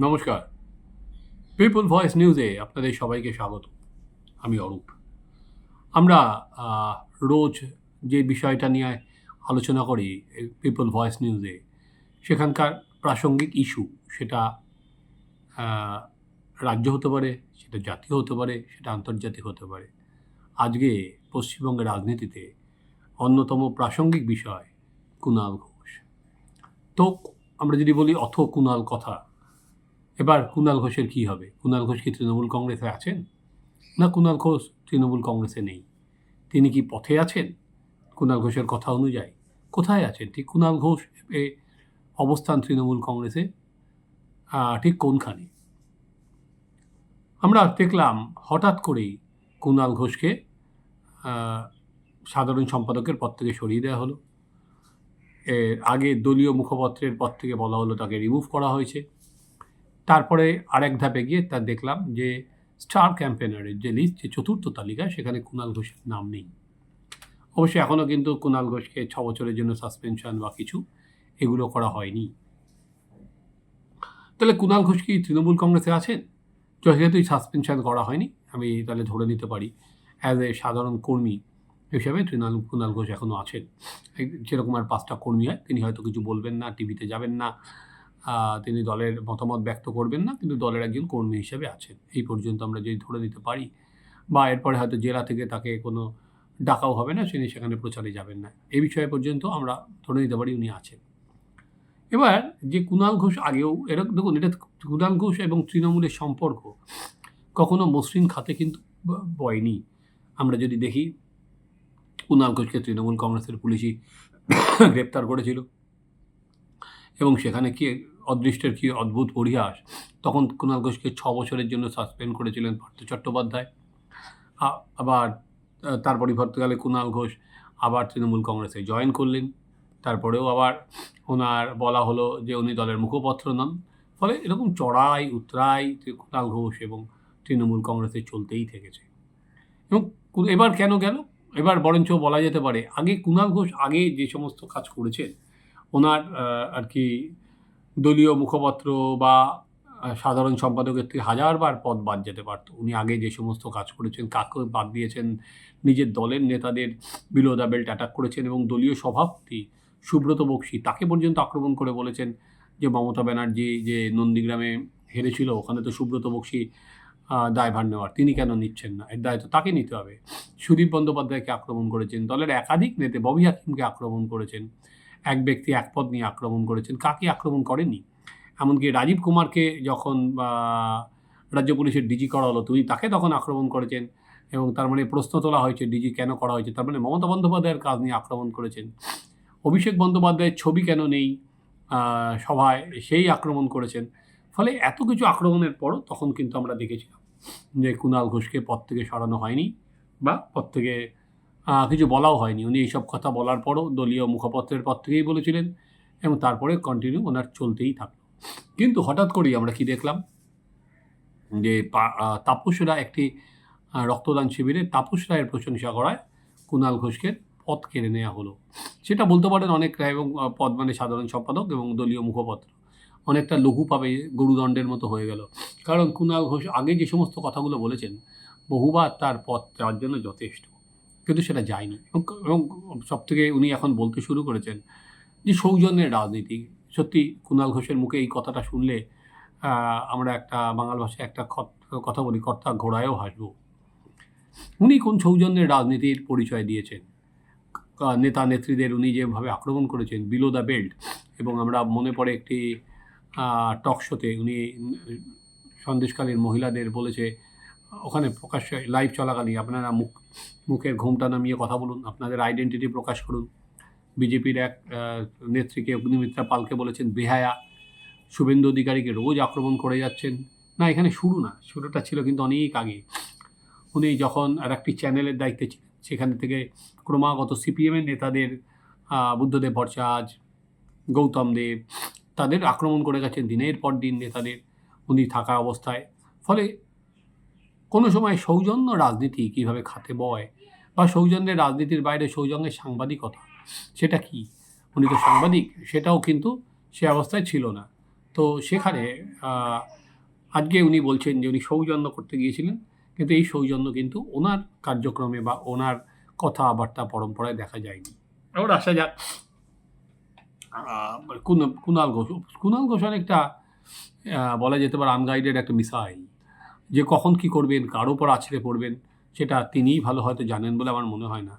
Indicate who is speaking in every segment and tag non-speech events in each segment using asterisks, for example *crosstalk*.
Speaker 1: নমস্কার। People voice নিউজে আপনাদের সবাইকে স্বাগত। আমি অরূপ। আমরা রোজ যে বিষয়টা নিয়ে আলোচনা করি পিপল ভয়েস নিউজে সেখানকার প্রাসঙ্গিক ইস্যু সেটা রাজ্য হতে পারে, সেটা জাতীয় হতে পারে, সেটা আন্তর্জাতিক হতে পারে। আজকে পশ্চিমবঙ্গের রাজনীতিতে অন্যতম প্রাসঙ্গিক বিষয় কুণাল ঘোষ। তো, আমরা যদি বলি অথ কুণাল কথা এবার কুণাল ঘোষের কী হবে? কুণাল ঘোষ কি তৃণমূল কংগ্রেসে আছেন? না কুণাল ঘোষ তৃণমূল কংগ্রেসে নেই? তিনি কি পথে আছেন? কুণাল ঘোষের কথা অনুযায়ী। কোথায় আছেন? ঠিক কুণাল ঘোষ এ অবস্থান তৃণমূল কংগ্রেসে? ঠিক কোনখানে? আমরা দেখলাম হঠাৎ করেই কুণাল ঘোষকে সাধারণ সম্পাদকের পদ থেকে সরিয়ে দেওয়া হলো। এর আগে দলীয় মুখপত্রের পদ থেকে বলা হলো তাকে রিমুভ করা হয়েছে। তারপরে আরেক ধাপে গিয়ে তা দেখলাম যে স্টার ক্যাম্পেনারের যে লিস্ট যে চতুর্থ তালিকা, সেখানে কুণাল ঘোষের নাম নেই। অবশ্যই এখনও কিন্তু কুণাল ঘোষকে ছ বছরের জন্য সাসপেনশন বা কিছু এগুলো করা হয়নি। তাহলে কুণাল ঘোষ কি তৃণমূল কংগ্রেসে আছেন? যেহেতুই সাসপেনশন করা হয়নি। আমি তাহলে ধরে নিতে পারি অ্যাজ এ সাধারণ কর্মী হিসাবে তৃণাল কুণাল ঘোষ এখনও আছেন। যেরকম আর পাঁচটা কর্মী হয়, তিনি হয়তো কিছু বলবেন না টিভিতে যাবেন না তিনি দলের মতামত ব্যক্ত করবেন না, কিন্তু দলের একজন কর্মী হিসেবে আছেন। এই পর্যন্ত আমরা যদি ধরে দিতে পারি, বা এরপরে হয়তো জেলা থেকে তাকে কোনো ডাকাও হবে না, তিনি সেখানে প্রচারে যাবেন না। এই বিষয়ে পর্যন্ত আমরা ধরে নিতে পারি উনি আছেন। এবার যে কুণাল ঘোষ আগেও এরকম দেখুন, এটা কুণাল ঘোষ এবং তৃণমূলের সম্পর্ক কখনো মসৃণ খাতে কিন্তু বয়নি। আমরা যদি দেখি কুণাল ঘোষকে তৃণমূল কংগ্রেসের পুলিশই *coughs* গ্রেপ্তার করেছিল। এবং সেখানে কি অদৃষ্টের কি অদ্ভুত পরিহাস? তখন কুণাল ঘোষকে ছ বছরের জন্য সাসপেন্ড করেছিলেন পার্থ চট্টোপাধ্যায়। আবার তার পরিবর্তকালে কুণাল ঘোষ আবার তৃণমূল কংগ্রেসে জয়েন করলেন। তারপরেও আবার ওনার বলা হলো যে উনি দলের মুখপত্র নন। ফলে এরকম চড়াই, উতরাই কুণাল ঘোষ এবং তৃণমূল কংগ্রেসে চলতেই থেকেছে। এবং এবার কেন গেল? এবার বরঞ্চ বলা যেতে পারে, আগে কুণাল ঘোষ আগে যে সমস্ত কাজ করেছেন, ওনার আর কি দলীয় মুখপত্র বা সাধারণ সম্পাদকের থেকে হাজারবার পদ বাদ যেতে পারত। উনি আগে যে সমস্ত কাজ করেছেন, কাকে বাদ দিয়েছেন, নিজের দলের নেতাদের বিলো বেল্ট অ্যাটাক করেছেন এবং দলীয় সভাপতি সুব্রত বক্সি তাকে পর্যন্ত আক্রমণ করে বলেছেন যে, মমতা ব্যানার্জি যে নন্দীগ্রামে হেরেছিল, ওখানে তো সুব্রত বক্সি দায়ভার নেওয়ার। তিনি কেন নিচ্ছেন না? এর দায় তো তাকে নিতে হবে। সুদীপ বন্দ্যোপাধ্যায়কে আক্রমণ করেছেন। দলের একাধিক নেতা ববি হাকিমকে আক্রমণ করেছেন। এক ব্যক্তি এক পদ নিয়ে আক্রমণ করেছেন। কাকে আক্রমণ করেননি? এমনকি রাজীব কুমারকে যখন রাজ্য পুলিশের ডিজি করা হলো তুমি তাকে তখন আক্রমণ করেছেন এবং তার মানে প্রশ্ন তোলা হয়েছে, ডিজি কেন করা হয়েছে? তার মানে মমতা বন্দ্যোপাধ্যায়ের কাজ নিয়ে আক্রমণ করেছেন। অভিষেক বন্দ্যোপাধ্যায়ের ছবি কেন নেই? সভায় সেই আক্রমণ করেছেন। ফলে এত কিছু আক্রমণের পরও তখন কিন্তু আমরা দেখেছিলাম যে কুণাল ঘোষকে পদ থেকে সরানো হয়নি বা পদ থেকে কিছু বলাও হয়নি। উনি এইসব কথা বলার পরও দলীয় মুখপত্রের পর থেকেই বলেছিলেন এবং তারপরে কন্টিনিউ ওনার চলতেই থাকল। কিন্তু হঠাৎ করেই আমরা কি দেখলাম যে তাপসরা একটি রক্তদান শিবিরে তাপস রায়ের প্রশংসা করায় কুণাল ঘোষকে পদ কেড়ে নেওয়া হলো। সেটা বলতে পারেন অনেকটা এবং পদ মানে সাধারণ সম্পাদক এবং দলীয় মুখপত্র। অনেকটা লঘু পাবে, গরুদণ্ডের মতো হয়ে গেল। কারণ কুণাল ঘোষ আগে যে সমস্ত কথাগুলো বলেছেন, বহুবার তার পথ যাওয়ার জন্য যথেষ্ট। কিন্তু সেটা যায়নি। এবং এবং সব থেকে উনি এখন বলতে শুরু করেছেন যে সৌজন্যের রাজনীতি। সত্যি কুণাল ঘোষের মুখে এই কথাটা শুনলে আমরা একটা বাঙাল ভাষায় একটা কথা বলি, কর্তা ঘোড়ায়ও হাসবো। উনি কোন সৌজন্যের রাজনীতির পরিচয় দিয়েছেন? নেতা নেত্রীদের উনি যেভাবে আক্রমণ করেছেন, বিলো দ্য বেল্ট। এবং আমরা মনে পড়ে একটি টক শোতে উনি সন্দেশকালীন মহিলাদের বলেছে ওখানে প্রকাশ্যে লাইভ চলাকালীন। আপনারা মুখ, মুখের ঘোমটা নামিয়ে কথা বলুন, আপনাদের আইডেন্টিটি প্রকাশ করুন। বিজেপির এক নেত্রীকে অগ্নিমিত্রা পালকে বলেছেন, বেহায়া। শুভেন্দু অধিকারীকে রোজ আক্রমণ করে যাচ্ছেন। না, এখানে শুরু না, শুরুটা ছিল কিন্তু অনেক আগে। উনি যখন আর একটি চ্যানেলের দায়িত্বে ছিলেন, সেখান থেকে ক্রমাগত সিপিএমের নেতাদের বুদ্ধদেব ভট্টাচার্য, গৌতম দেব, তাদের আক্রমণ করে গেছেন। দিনের পর দিন নেতাদের উনি থাকা অবস্থায়। ফলে কোনো সময় সৌজন্য রাজনীতি কীভাবে খাতে বয়? বা সৌজন্যের রাজনীতির বাইরে সৌজন্যের সাংবাদিকতা, সেটা কি? উনি তো সাংবাদিক, সেটাও কিন্তু সে অবস্থায় ছিল না। তো সেখানে আজকে উনি বলছেন যে উনি সৌজন্য করতে গিয়েছিলেন, কিন্তু এই সৌজন্য কিন্তু ওনার কার্যক্রমে বা ওনার কথাবার্তা পরম্পরায় দেখা যায়নি। এবার আসা যাক কুণাল ঘোষ কুণাল ঘোষ অনেকটা বলা যেতে পারে আনগাইডেড একটা মিসাইল যে কখন কি করবেন, কার উপর আছড়ে পড়বেন, সেটা তিনিই ভালো হয়তো জানেন বলে আমার মনে হয় না।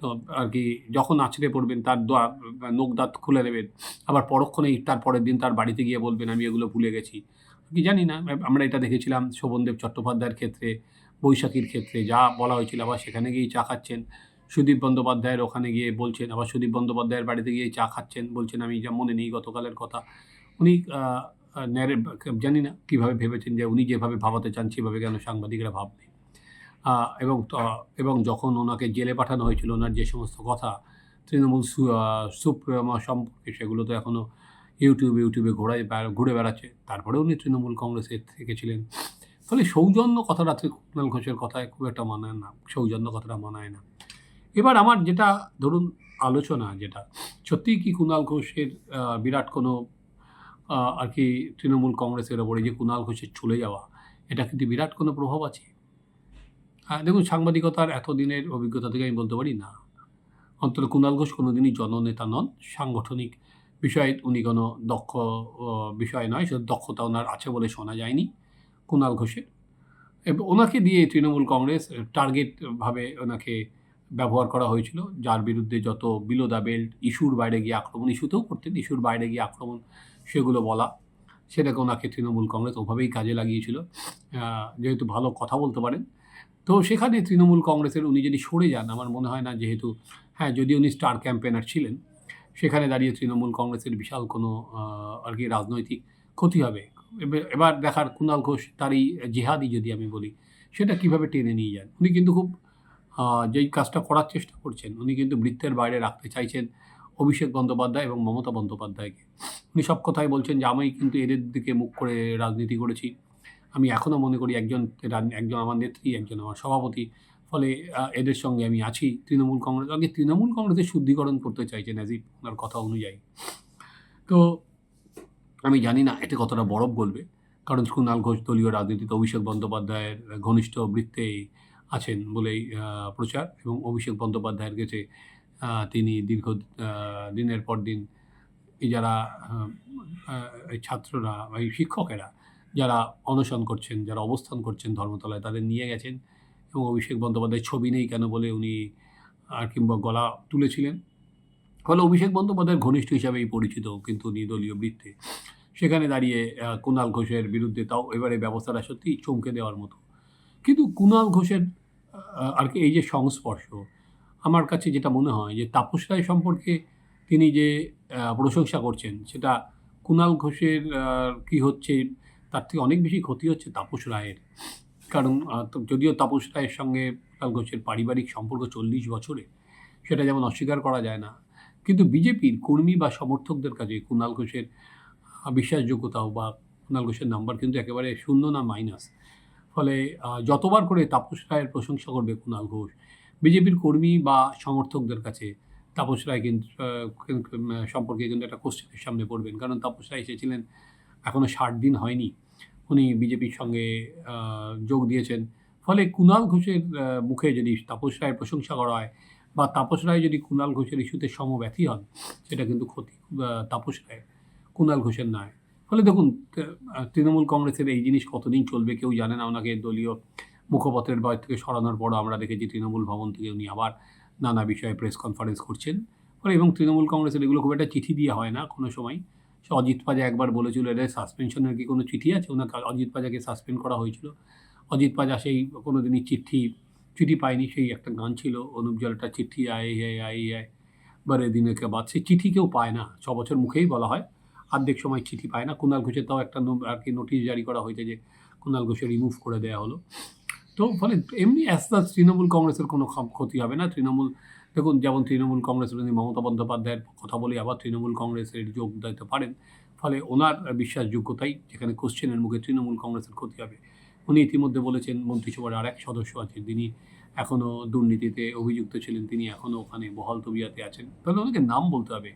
Speaker 1: তো আর কি যখন আছড়ে পড়বেন, তার নখ দাঁত খুলে নেবেন, আবার পরক্ষণেই তার পরের দিন তার বাড়িতে গিয়ে বলবেন, আমি এগুলো ভুলে গেছি। কি জানি না আমরা এটা দেখেছিলাম শোভনদেব চট্টোপাধ্যায়ের ক্ষেত্রে, বৈশাখীর ক্ষেত্রে, যা বলা হয়েছিল, আবার সেখানে গিয়েই চা খাচ্ছেন। সুদীপ বন্দ্যোপাধ্যায়ের ওখানে গিয়ে বলছেন, আবার সুদীপ বন্দ্যোপাধ্যায়ের বাড়িতে গিয়ে চা খাচ্ছেন, বলছেন, আমি যা মনে নেই গতকালের কথা। উনি ন্যারে জানি না কীভাবে ভেবেছেন যে উনি যেভাবে ভাবাতে চান সেভাবে কেন সাংবাদিকরা ভাববে। এবং এবং যখন ওনাকে জেলে পাঠানো হয়েছিল ওনার যে সমস্ত কথা তৃণমূল সু- আহ, সম্পর্কে সেগুলো তো এখনও ইউটিউবে ইউটিউবে ঘোরায় ঘুরে বেড়াচ্ছে। তারপরে উনি তৃণমূল কংগ্রেসের থেকে ছিলেন ফলে সৌজন্য কথাটা কুণাল ঘোষের কথায় খুব একটা মানায় না সৌজন্য কথাটা মানায় না। এবার আমার যেটা ধরুন আলোচনা যেটা সত্যিই কি কুণাল ঘোষের বিরাট কোনো আর কি তৃণমূল কংগ্রেসের ওপরে যে কুণাল ঘোষের চলে যাওয়া, এটা কিন্তু বিরাট কোনো প্রভাব আছে? হ্যাঁ দেখুন, সাংবাদিকতার এতদিনের অভিজ্ঞতা থেকে আমি বলতে পারি না। অন্তত কুণাল ঘোষ কোনোদিনই জননেতা নন, সাংগঠনিক বিষয়ে উনি কোনো দক্ষ বিষয় নয় সে দক্ষতা ওনার আছে বলে শোনা যায়নি কুণাল ঘোষের। এবং, ওনাকে দিয়ে তৃণমূল কংগ্রেস টার্গেটভাবে ওনাকে ব্যবহার করা হয়েছিল, যার বিরুদ্ধে যত বিলো দ্য বেল্ট, ইস্যুর বাইরে গিয়ে আক্রমণ, ইস্যুতেও করতেন, ইস্যুর বাইরে গিয়ে আক্রমণ সেগুলো বলা। সেটাকে ওনাকে তৃণমূল কংগ্রেস ওভাবেই কাজে লাগিয়েছিল। যেহেতু ভালো কথা বলতে পারেন। তো সেখানে তৃণমূল কংগ্রেসের উনি যদি সরে যান, আমার মনে হয় না যেহেতু হ্যাঁ যদি উনি স্টার ক্যাম্পেনার ছিলেন, সেখানে দাঁড়িয়ে তৃণমূল কংগ্রেসের বিশাল কোনো আর কি রাজনৈতিক ক্ষতি হবে। এবার- দেখার কুণাল ঘোষ তারই জেহাদি যদি আমি বলি, সেটা কীভাবে টেনে নিয়ে যান? উনি কিন্তু খুব যেই কাজটা করার চেষ্টা করছেন, উনি কিন্তু বৃত্তের বাইরে রাখতে চাইছেন। অভিষেক বন্দ্যোপাধ্যায় এবং মমতা বন্দ্যোপাধ্যায়কে। উনি সব কথাই বলছেন যে, আমি কিন্তু এদের দিকে মুখ করে রাজনীতি করেছি। আমি এখনও মনে করি একজন একজন আমার নেত্রী, একজন আমার সভাপতি। ফলে এদের সঙ্গে আমি আছি তৃণমূল কংগ্রেস। আগে তৃণমূল কংগ্রেসের শুদ্ধিকরণ করতে চাইছেন অ্যাজিব ওনার কথা অনুযায়ী। তো, আমি জানি না, এতে কতটা বরফ গলবে। কারণ কুণাল ঘোষ দলীয় রাজনীতিতে অভিষেক বন্দ্যোপাধ্যায়ের ঘনিষ্ঠ বৃত্তে আছেন বলেই প্রচার এবং অভিষেক বন্দ্যোপাধ্যায়ের কাছে তিনি দীর্ঘ দিনের পর দিন যারা ছাত্ররা বা এই শিক্ষকেরা যারা অনশন করছেন, যারা অবস্থান করছেন ধর্মতলায়, তাদের নিয়ে গেছেন এবং অভিষেক বন্দ্যোপাধ্যায়ের ছবি নেই কেন বলে উনি আর কিংবা গলা তুলেছিলেন। ফলে অভিষেক বন্দ্যোপাধ্যায়ের ঘনিষ্ঠ হিসাবেই পরিচিত কিন্তু উনি দলীয় বৃত্তে। সেখানে দাঁড়িয়ে কুণাল ঘোষের বিরুদ্ধে তাও এবারে ব্যবস্থাটা সত্যিই চমকে দেওয়ার মতো। কিন্তু কুণাল ঘোষের আর কি এই যে সংস্পর্শ আমার কাছে যেটা মনে হয় যে তাপস রায় সম্পর্কে তিনি যে প্রশংসা করছেন, সেটা কুণাল ঘোষের কি হচ্ছে, তার থেকে অনেক বেশি ক্ষতি হচ্ছে তাপস রায়ের। কারণ যদিও তাপস রায়ের সঙ্গে কুণাল ঘোষের পারিবারিক সম্পর্ক চল্লিশ বছরে, সেটা যেমন অস্বীকার করা যায় না। কিন্তু বিজেপির কর্মী বা সমর্থকদের কাছে কুণাল ঘোষের বিশ্বাসযোগ্যতাও বা কুণাল ঘোষের নাম্বার কিন্তু একেবারে শূন্য না মাইনাস। ফলে যতবার করে তাপস রায়ের প্রশংসা করবে কুণাল ঘোষ বিজেপির কর্মী বা সমর্থকদের কাছে তাপস রায় কিন্তু সম্পর্কে কিন্তু একটা কোশ্চেনের সামনে পড়বেন। কারণ তাপস রায় এসেছিলেন এখনও ষাট দিন হয়নি। উনি বিজেপির সঙ্গে যোগ দিয়েছেন। ফলে কুণাল ঘোষের মুখে যদি তাপস রায়ের প্রশংসা করা হয় বা তাপস রায় যদি কুণাল ঘোষের ইস্যুতে সমব্যথী হন, সেটা কিন্তু ক্ষতি তাপস রায় কুণাল ঘোষের নয়। ফলে দেখুন তৃণমূল কংগ্রেসের এই জিনিস কতদিন চলবে কেউ জানে না। ওনাকে দলীয় মুখপত্রের বয় থেকে সরানোর পরও আমরা দেখেছি তৃণমূল ভবন থেকে উনি আবার নানা বিষয়ে প্রেস কনফারেন্স করছেন। ফলে এবং তৃণমূল কংগ্রেসের এগুলো খুব একটা চিঠি দিয়ে হয় না কোনো সময়। সে অজিত পাজা একবার বলেছিল, এদের সাসপেনশনের কি কোনো চিঠি আছে? ওনাকে অজিত পাজাকে সাসপেন্ড করা হয়েছিল। অজিত পাজা সেই কোনো দিনই চিঠি চিঠি পায়নি, সেই একটা গান ছিল, অনুপ জলটা চিঠি আয় আয় আয় আয়। বারে দিনে কে বাদ সেই চিঠি কেউ পায় না, ছ বছর মুখেই বলা হয়। অর্ধেক সময় চিঠি পায় না। কুণাল ঘোষের তাও একটা আর কি নোটিশ জারি করা হয়েছে যে কুণাল ঘোষের রিমুভ করে দেওয়া হলো। তো ফলে এমনি অ্যাজ সাচ তৃণমূল কংগ্রেসের কোনো ক্ষতি হবে না। তৃণমূল, দেখুন, যেমন তৃণমূল কংগ্রেসের উনি মমতা বন্দ্যোপাধ্যায়ের কথা বলে, আবার তৃণমূল কংগ্রেসের যোগ দিতে পারেন, ফলে ওনার বিশ্বাসযোগ্যতাই যেখানে কোশ্চেনের মুখে তৃণমূল কংগ্রেসের ক্ষতি হবে। উনি ইতিমধ্যে বলেছেন, মন্ত্রিসভার আর এক সদস্য আছেন তিনি এখনও দুর্নীতিতে অভিযুক্ত ছিলেন তিনি এখনও ওখানে বহাল তবিয়াতে আছেন। তাহলে ওনাকে নাম বলতে হবে।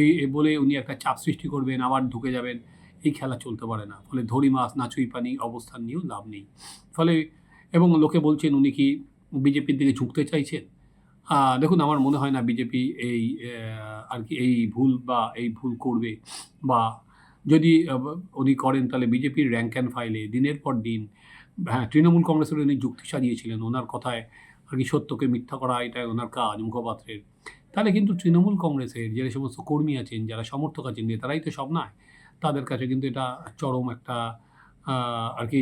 Speaker 1: এই বলে উনি একটা চাপ সৃষ্টি করবেন, আবার ঢুকে যাবেন, এই খেলা চলতে পারে না। ফলে ধরি মাছ, নাচুই পানি, অবস্থান নিয়েও লাভ নেই। ফলে এবং লোকে বলছেন উনি কি বিজেপির দিকে ঝুঁকতে চাইছেন? দেখুন, আমার মনে হয় না বিজেপি এই আর কি এই ভুল বা এই ভুল করবে বা যদি উনি করেন তাহলে বিজেপির র্যাঙ্ক অ্যান্ড ফাইলে দিনের পর দিন হ্যাঁ তৃণমূল কংগ্রেসের উনি যুক্তি সাজিয়েছিলেন ওনার কথায়, আর কি সত্যকে মিথ্যা করা এটাই ওনার কাজ মুখপাত্রের। তাহলে কিন্তু তৃণমূল কংগ্রেসের যে সমস্ত কর্মী আছেন, যারা সমর্থক আছেন, নেতারাই তো সব নয়, তাদের কাছে কিন্তু এটা চরম একটা আর কি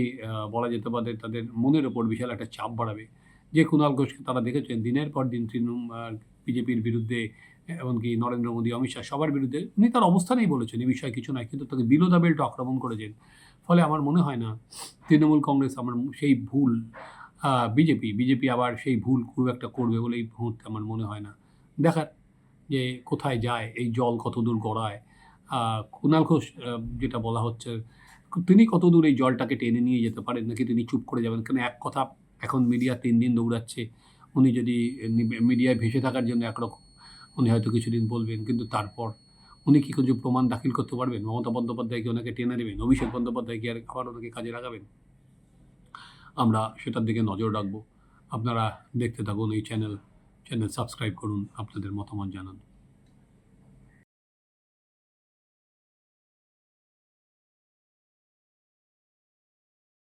Speaker 1: বলা যেতে পারে তাদের মনের ওপর বিশাল একটা চাপ বাড়াবে। যে কুণাল ঘোষকে তারা দেখেছেন, দিনের পর দিন তৃণমূল বিজেপির বিরুদ্ধে এমনকি নরেন্দ্র মোদী, অমিত শাহ সবার বিরুদ্ধে উনি তার অবস্থানেই বলেছেন, এই বিষয়ে কিছু নয় কিন্তু তাকে বিলোদা বেল্ট আক্রমণ করেছেন। ফলে আমার মনে হয় না, তৃণমূল কংগ্রেস আমার সেই ভুল বিজেপি বিজেপি আবার সেই ভুল খুব একটা করবে বলে এই মুহূর্তে আমার মনে হয় না। দেখার যে কোথায় যায়, এই জল কত দূর গড়ায় কুণাল ঘোষ যেটা বলা হচ্ছে তিনি কত দূর এই জলটাকে টেনে নিয়ে যেতে পারেন? নাকি তিনি চুপ করে যাবেন? কেন এক কথা, এখন মিডিয়া তিন দিন দৌড়াচ্ছে, উনি যদি মিডিয়ায় ভেসে থাকার জন্য একরকম, উনি হয়তো কিছুদিন বলবেন, কিন্তু তারপর উনি কি কিছু প্রমাণ দাখিল করতে পারবেন? মমতা বন্দ্যোপাধ্যায় কি ওনাকে টেনে নেবেন? অভিষেক বন্দ্যোপাধ্যায় কি আর আবার ওনাকে কাজে লাগাবেন? আমরা সেটার দিকে নজর রাখব। আপনারা দেখতে থাকুন এই চ্যানেল চ্যানেল সাবস্ক্রাইব করুন, আপনাদের মতামত জানান।